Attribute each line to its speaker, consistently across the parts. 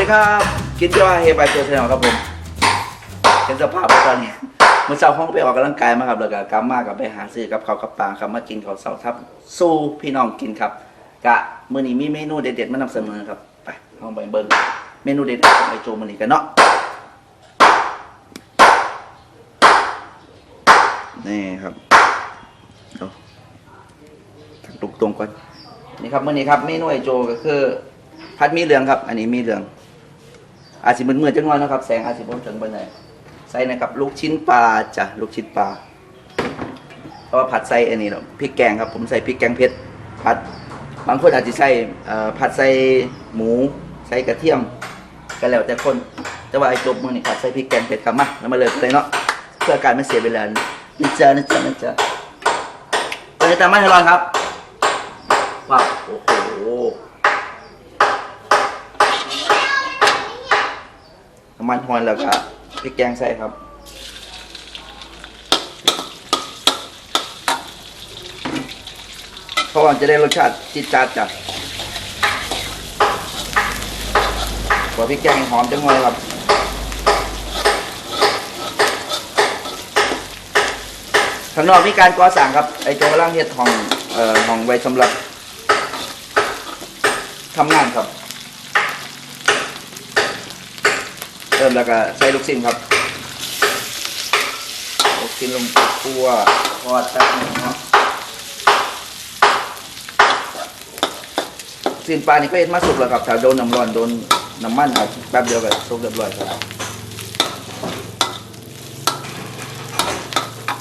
Speaker 1: ดีครับกินเจ้าเฮบายโจชแนครับผมเห็นสภาพตอนนี้เมื่อเช้าห้องไปออกกำลังกายมาครับแล้วก็กลับมากับไปหาซื้อกับเขาวกับปลาครับมากินข้าวเสาทับสู้พี่น้องกินครับกะมื้อนี้มีเมนูเด็ดๆมานำเสนอครับไปห้องไปเบิ่งเมนูเด็ดของไอโจมื้อนี้กันเนาะนี่ครับถักตุกตรงก่อนนี่ครับมื้อนี้ครับเมนูไอโจก็คือพัดมีเหลืองครับ อันนี้มีเหลือง อาจสิมืดๆจังน้อยเนาะครับแสงอาจสิบ่ถึงไปไหนใดใส่นะครับลูกชิ้นปลาจ้ะลูกชิ้นปลาเพราะว่าผัดใส่อันนี้เนาะพริกแกงครับผมใส่พริกแกงเผ็ดผัด บางคนอาจจะใส่ผัดใส่หมูใส่กระเทียมก็แล้วแต่คนแต่ว่าไอ้จบมือนี่ผัดใส่พริกแกงเผ็ดครับมาแล้วมาเลยเลยเนาะเพื่อการไม่เสียเวลานะจ๊ะนะจ๊ะนะจ๊ะไปตามมาให้รอนครับว้าว โอ้โห น้ำ มันหอยแล้วก็พริกแกงใส่ครับเพราะว่าจะได้รสชาติจิดจัดจ้ะขอพริกแกงหอมจังเลยครับข้างนอกมีการก่อสร้างครับ ไอ้โจกำลังเฮ็ดห้องเอ่อห้องไว้สำหรับทำงานครับ เริ่มแล้วก็ใส่ลูกชิ้นครับ ลูกชิ้นลงไปคั่วทอดแป๊บนึงเนาะลูกชิ้นปลานี่ก็เห็นมาสุกแล้วครับถ้าโดนน้ำร้อนโดนน้ำมันครับแป๊บเดียวก็สุกเรียบร้อยครับ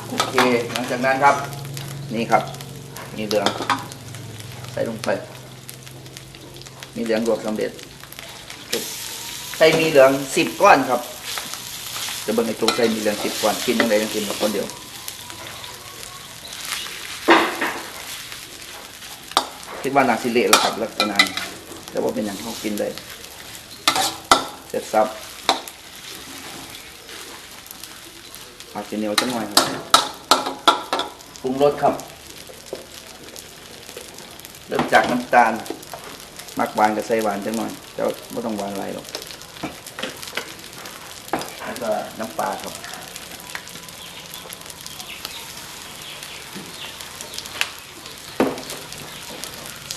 Speaker 1: โอเคหลังจากนั้นครับ นี่ครับมีเหลืองใส่ลงไปมีเหลืองรวมสำเร็จ ใส่มีเหลืองสิบก้อนครับจะเบิ่งไอ้ตัวใส่มีเหลืองสิบก้อนกินยังไงยังกินกับคนเดียวคิดว่านาซิเละแล้วครับลักษณะนี้แต่ว่าเป็นอย่างเขากินเลยเสร็จซับอาจจะเหนียวจังหน่อยครับปรุงรสครับ เริ่มจากน้ำตาลมักหวานกับใส่หวานจังหน่อยแต่ว่าไม่ต้องหวานอะไรหรอก แล้วก็น้ำปลาครับ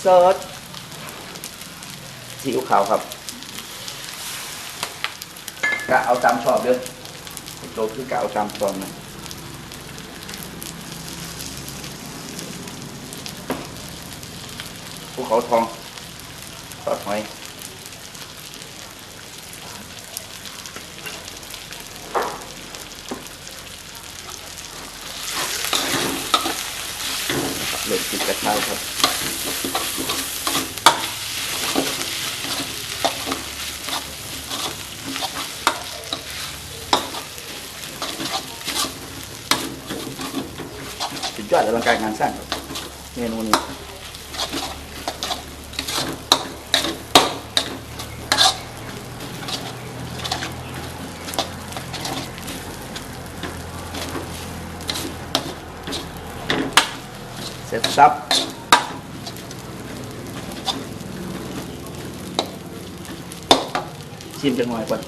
Speaker 1: ซอสซีอิ๊วขาวครับกะเอาตามชอบเด้อโตคือกะเอาตามชอบนะภูเขาทองซอสหอย เห ลือติดกระทะครับสุดยอดอลังการงานสร้างครับเมนูนี้ เสร็จสับชิมจังหน่อยก่อน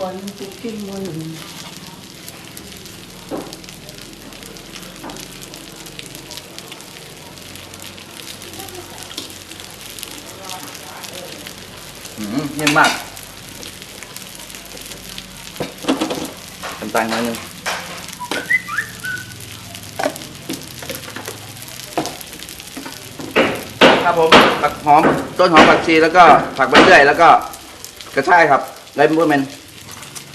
Speaker 1: วันจะกินวันอืมเยี่ยมมากน้ำตาลน้อยหนึง ครับผมผักหอมต้นหอมผักชีแล้วก็ผักใบเลื่อยแล้วก็กระชายครับไรบัวแมน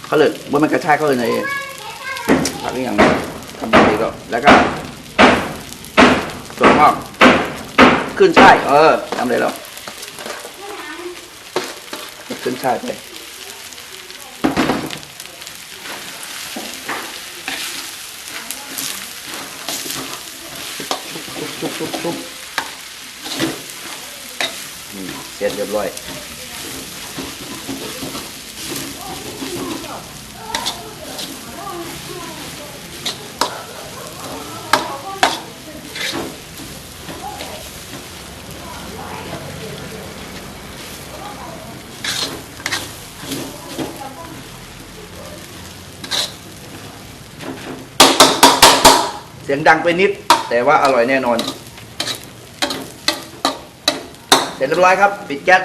Speaker 1: เขาเลยบัวแมนกระชายเขาเลยในผักนี่อย่างทำดีก็แล้วก็ส่วนงอกขึ้นช่ายเออทำเลยแล้วขึ้นช่ายไปทุบทุบทุบ ร็จเรียบร้อยเสียงดังไปนิด แต่ว่าอร่อยแน่นอน ร็จเรียบร้อยครับ ปิดแก๊ส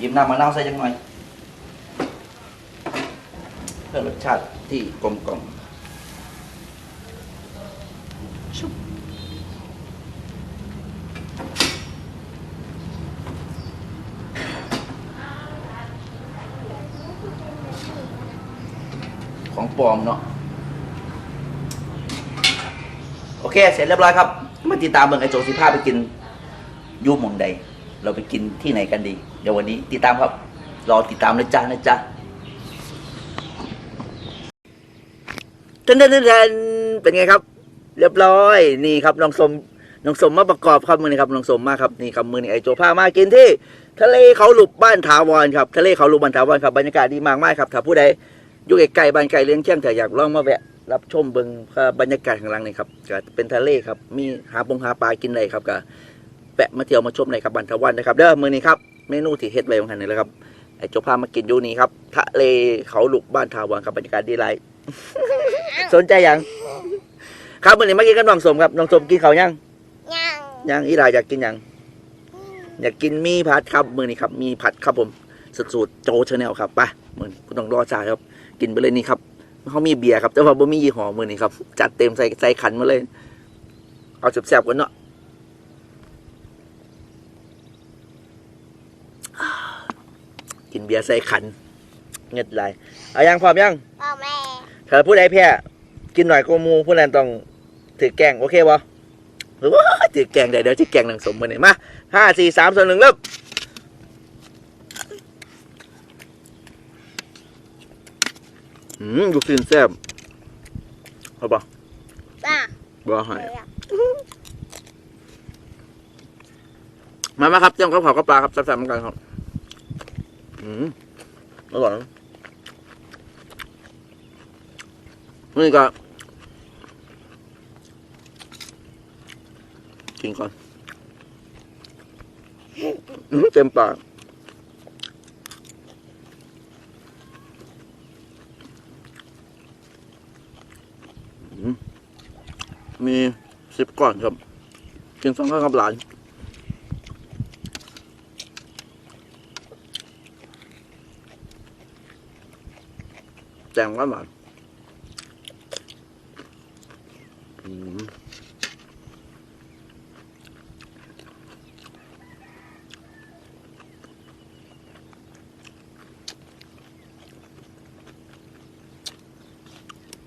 Speaker 1: ยิบน้ำมะนาวใส่ยังหน่อยเพื่อรสชาติที่กลมกล่อมชุบ ปลอมเนาะโอเค เสร็จเรียบร้อยครับ มาติดตามเมืองไอโจสิภาไปกินยูมองใด เราไปกินที่ไหนกันดี เดี๋ยววันนี้ติดตามครับ รอติดตามนะจ๊ะนะจ๊ะทันทันทันทันเป็นไงครับ เรียบร้อย นี่ครับน้องสมน้องสมมาประกอบครับมือนี้ครับน้องสมมาครับนี่ครับมือนี้ไอโจพามากินที่ ทะเลเขาหลุบบ้านถาวรครับ ทะเลเขาหลุบบ้านถาวรครับบรรยากาศดีมากมากครับถ้าผู้ใด อยู่ใกล้ๆบ้านไกลเลี้ยงเชียงแต่อยากลองมาแวะรับชมเบิงบรรยากาศข้างหล่างนี่ครับก็เป็นทะเลครับ มีหาปงหาปลากินเลยครับก็แปะมาเที่ยวมาชมในครับบ้านถาวรนะครับเด้อมือนี้ครับเมนูที่เฮ็ดไว้ของหันนี่แหละครับไอโจพามากินอยู่นี่ครับทะเลเขาหลุบบ้านถาวรครับบรรยากาศดีไรสนใจยังครับวันนี้มากินกันน้องสมครับน้องสมกินเขาวยัง
Speaker 2: ยัง
Speaker 1: ยังอีหลาอยากกินยังอยากกินมีผัดครับมือนี้ครับมีผัดครับผมสุดสูตรโจชาแนลครับไปมือนี้คุณต้องรอจ่ายครับ กินไปเลยนี่ครับเขามีเบียร์ครับ แต่ว่าบ่มียี่ห้อมือนี้ครับ จัดเต็มใส่ใส่ขันมาเลย เอาแซ่บๆกันเนาะกินเบียร์ใส่ขัน เงียดไรเอายังพร้อมยัง
Speaker 2: พ่อแม่
Speaker 1: ถ้าผู้ใดแพ้กินหน่อยก็มูผู้นั้นต้องถือแกงโอเคบ่หรือว่าถือแกงได้เดี๋ยวจะแกงหนังสมมาเนี่ยมาห้าสี่สามสองหนึ่งเริ่ม อืมดูสินแซ่บเอาบ่
Speaker 2: ป้า
Speaker 1: บ่ให้
Speaker 2: เดี๋ยวอยาก
Speaker 1: มามาครับเจ้าข้าวเผากับปลาครับแซ่บๆเหมือนกันครับ อืมอร่อยนะนี่ก็กินก่อนอื้อเต็มปาก มีสิบก้อนครับกินสองข้าวกับหลานแจงก็หวานอืม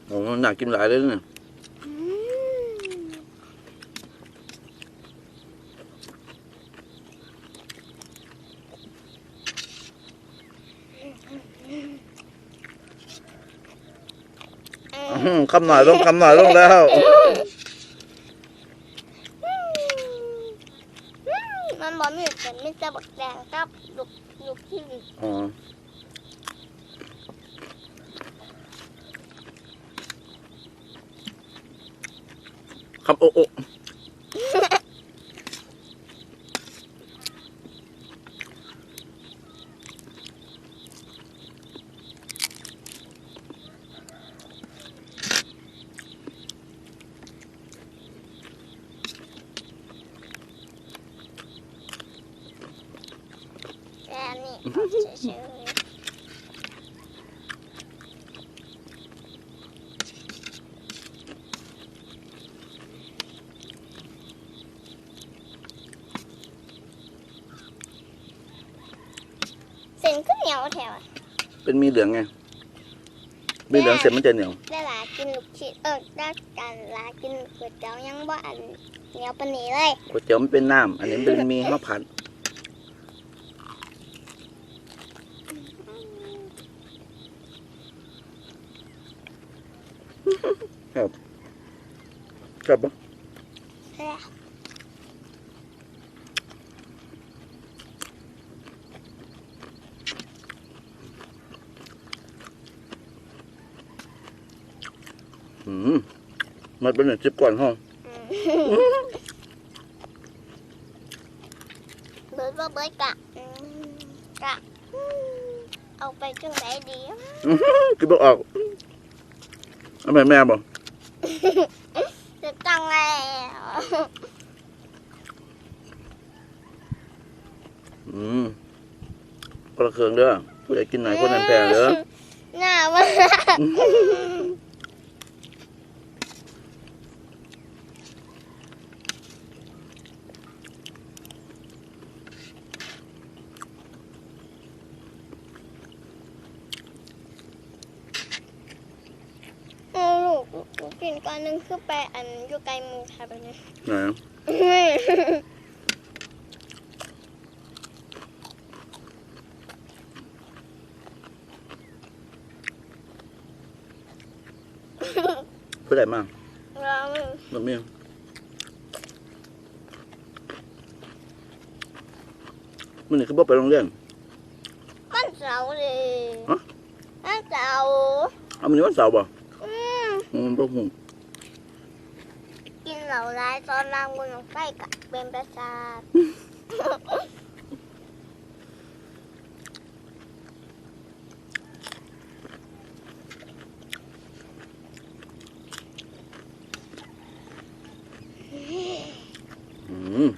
Speaker 1: อ้หนักกินหลายเลยเนี่ย
Speaker 2: อืม
Speaker 1: อื้อหือ คำหน่อยลงคำหน่อยลงแล้ว
Speaker 2: มันบอกมีแต่ไม่จะบักแดงกับลูกลูกที่
Speaker 1: อ๋อครับโอ้โอ้
Speaker 2: แต่นี่เฉย ๆเส้นก็เหนียวแถว
Speaker 1: เป็นมีเหลืองไง มีเหลืองเสร็จมันจะเหนียว
Speaker 2: ได้หลากินลูกชิ้นเออได้การหลากินก๋วยเตี๋ยวยังบ่อันเหนียวปานนี้เลย
Speaker 1: ก๋วยเตี๋ยวมันเป็นน้ำอันนี้เป็นมีข้าวผัด ครับครับปะ
Speaker 2: แซ่บ
Speaker 1: อืมมันเป็นหนึ่งจิบก่อนห้อง
Speaker 2: อืมเบิดว่าเบิดกะอืมกะอืมเอาไปจังไหนดี
Speaker 1: กินบ่ออกเอาไปแม่บ่
Speaker 2: จะตังแล้ว
Speaker 1: อืมคนละเครื่องเด้อผู้ใดกินไหนคนนั้นแพ้เด้อ
Speaker 2: หน้าว่าเอาลูกลูกกินก้อน หนึงคือไปอันอยู่ไกลหมูค่ะแบบนี้
Speaker 1: ไหนผู้ใดมา
Speaker 2: เรา
Speaker 1: บ่มีมื้อนี้คือบ่ไปโรงเรียน
Speaker 2: ก้อนเสาร์เลย
Speaker 1: ฮะ
Speaker 2: ก้อนเสาร์
Speaker 1: เอามื้อนี้วันเสาร์บ่
Speaker 2: อืม
Speaker 1: อืมบ่ฮู้
Speaker 2: กิน เหล่าร้ายตอนรางบนของไฟกับเป็นประสาท
Speaker 1: อืม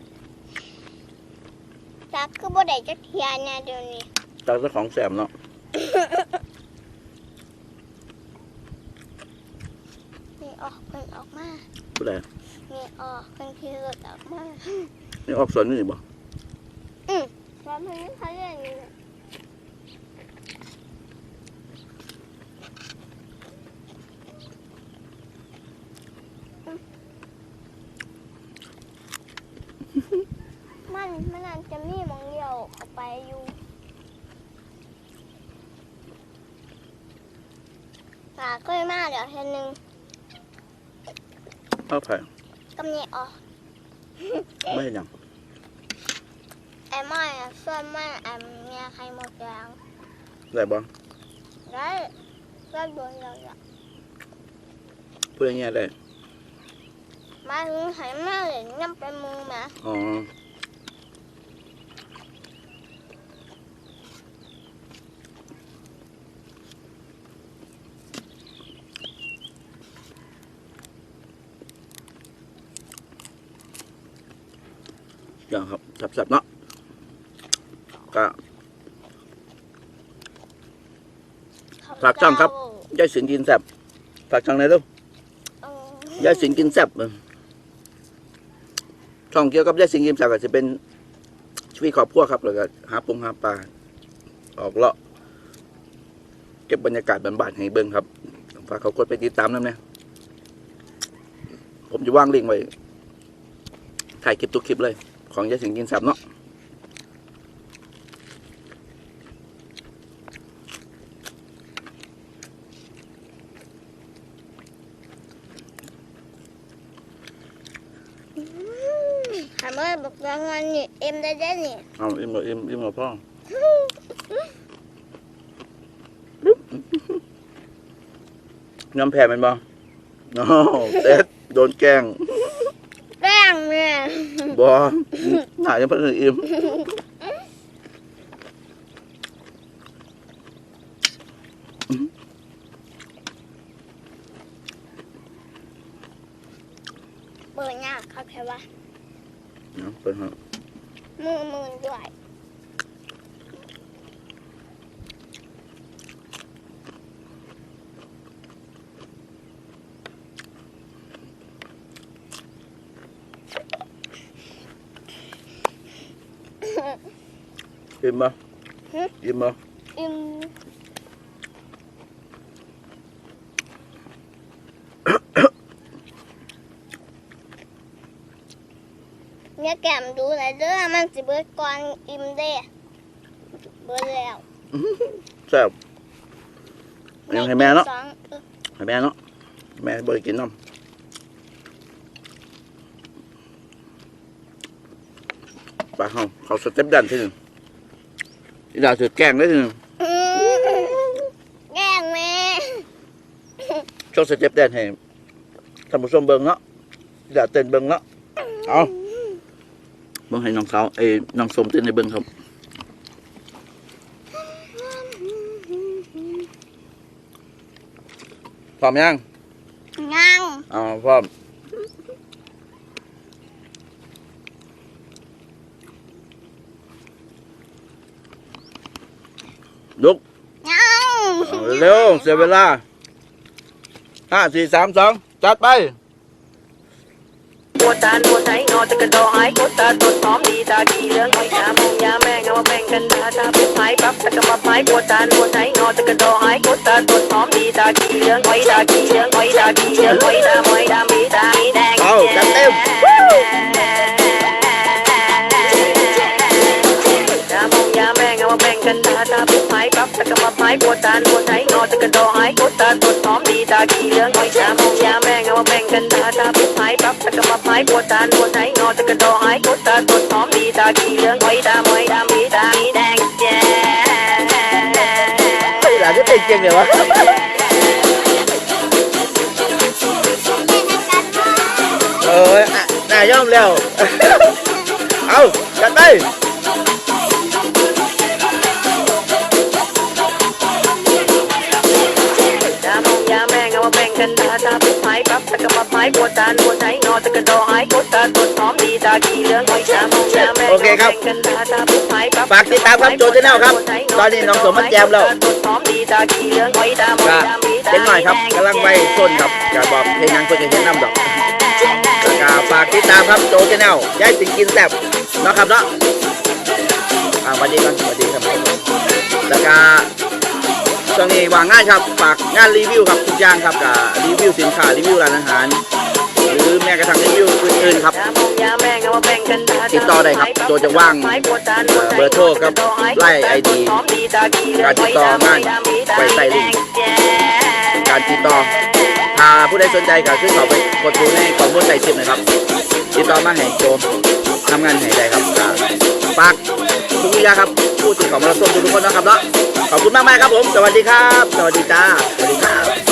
Speaker 2: จักคือบ่ได้จักเทียเนี่ยเดี๋ยวนี้
Speaker 1: ตักซะของแสมเนาะ
Speaker 2: นี่ออกเพิ่นออกมา
Speaker 1: ผู้ใด
Speaker 2: นี่ออกเพิ่นขี่รถออกมา
Speaker 1: นี่ออกสวนนี่บ่
Speaker 2: แล้วเพิ่นเขาเรียกนี่แหละมันมันอาจจะมีหมองเดียวเข้าไปอยู่ตาเคยมาเดี๋ยวเห็นหนึ่ง
Speaker 1: เอาไผ
Speaker 2: กำเนิดออก
Speaker 1: ไม่เห็นหยัง
Speaker 2: ไอ้ไม่อะส่วนไม่ไอ้เมียใครหมดแดง
Speaker 1: ได้บ่
Speaker 2: ได้ก็โดนเราอะ
Speaker 1: ผู้ใดแย่ได้
Speaker 2: มาถึงใหายมาเลยน้ำเป็นมือมา
Speaker 1: อ๋ออย่างครับสับๆเนาะ ก็ฝากช่องครับยายสินกินแซ่บฝากช่องไหนอยลูก
Speaker 2: เออยา
Speaker 1: ยสินกินแซ่บเออช่องเกี่ยวกับยายสินกินแซ่บก็จะเป็นชีวิตครอบครัวครับแล้วก็หาปงหาปลาออกเลาะเก็บบรรยากาศบ้านๆให้เบิ่งครับฝากเขากดไปติดตามนั่นนะผมจะวางลิงก์ไว้ถ่ายคลิปทุกคลิปเลย ของยายสินกินแซ่บเนาะ
Speaker 2: ถามว่าบอกรางวัลนี่เอ็ม ได้ได้นี่
Speaker 1: เอาอิ่มกับอิ่มอิ่มกับพ่อน้ำแผ่มันบ่โอ้เต็ดโดนแกล้ง
Speaker 2: แป้งเนี่ย
Speaker 1: บอหนายังเพิ่งอิ่ม
Speaker 2: เปิดยากครับแค่ว่า
Speaker 1: เนาะเปิดฮะ
Speaker 2: มือมือด้วย
Speaker 1: อิ่มบ่อิ่มบ่
Speaker 2: อิม ยแก้มดูหน่อยเด้อมันสิเบิดก่อนอิมเด้เบิดแล้ว
Speaker 1: แซ่บยังให้แม่เนาะ
Speaker 2: สองเออ
Speaker 1: ให้แม่เนาะแม่บ่ได้กินน้ำไปเฮาเขาสเต็ปดันทีหนึงอีดาวถือแกล้งได้ทีหนึง
Speaker 2: อืมแกล้งแม่
Speaker 1: โชว์สเต็ปแดนให้ท่านผู้ชมเบิ่งเนาะอีดาวเต้นเบิ่งเนาะเอา เบิ่งให้น้องสาวเอ้ยน้องสมเต้นในเบิ่งครับพร้อมยัง
Speaker 2: งัง
Speaker 1: เอ๋อพร้อมลุก
Speaker 2: งัง
Speaker 1: เอาเร็วเสียเวลาห้าสี่สามสองจัดไป
Speaker 3: ปวดตาปวดใจง อจะกระโดอหายกดตาตดพร้อมดีตาดีเรื่องหอยยามงยาแม่งเอามาแบ่งกันนะตาเป็นหายปั๊บตะกะมาหายปวดตาปวดใจนอจะกระโดอหายกดตาตดพร้อมดีตาดีเรื่องไอ้ตาดีเรื่องไอ้ตาดีเรื่องไอ้ตาหอยตามีตามีแดง
Speaker 1: เอาจัดเต็ม
Speaker 3: กันตาตาเป็นหายปั๊บตะกมาหายปวดตาปวดใจงอตะกระดอหายกดตาตดหอมดีตาดีเรื่องหอยยามงยาแม่งเอามาแบ่งกันตาตาเป็นหายปั๊บตะกมาหายปวดตาปวดใจงอตะกระดอหายกดตาตดหอมดีตาดีเรื่องหอยตาหอยตามีตามีแดงแจ๊
Speaker 1: เฮ้ยหลานจะเต้นเก่งเลยวะเอออะน่าย่อมแล้ว เอาจัดไป
Speaker 3: กันตาตาเป็นหายปั๊บตะกะมาหายปวดตาปวดใจงอตะกระดอหายกดตาตดหอมดีตาดีเรื่องหอยยามงยาแม่ง
Speaker 1: โอเคครับ
Speaker 3: กันตาตาเป็นหายปั๊บ
Speaker 1: ฝากติดตามครับโจชแนลครับ ตอนนี้น้องสมมาแจมแล้วก็เล็กหน่อยครับกำลังไปต้นครับจะบอกเพลงยังเพื่อจะเห็นน้ำดอกแล้วก็ฝากติดตามครับโจชแนลย้ายสิงกินแซ่บนะครับเนาะอ่าวัสดีครับสวัสดีครับแล้วก็ ช่วงนี้วางงานครับฝากงานรีวิวครับทุกอย่างครับกับรีวิวสินค้ารีวิวร้านอาหาร หรือแม้กระทั่งรีวิวอื่นๆครับ
Speaker 3: ยามงยาแม่งเอามาแบ่งกันตา
Speaker 1: ติดต่อได้ครับโจจะว่างเบอร์โทรครับไล่ ID
Speaker 3: หอดี
Speaker 1: การติดต่องานไว้ใต้ลิงก์การติดต่อถ้าผู้ใดสนใจก็คือเขาไปกดดูในข้อมูลใต้คลิปนะครับ ติดต่อมาให้โจมทำงานให้ได้ครับฝากทุกอย่างครับผู้ที่เขามารับชมทุกคนนะครับเนาะ ขอบคุณมากมากครับผม สวัสดีครับ สวัสดีจ้า สวัสดีครับ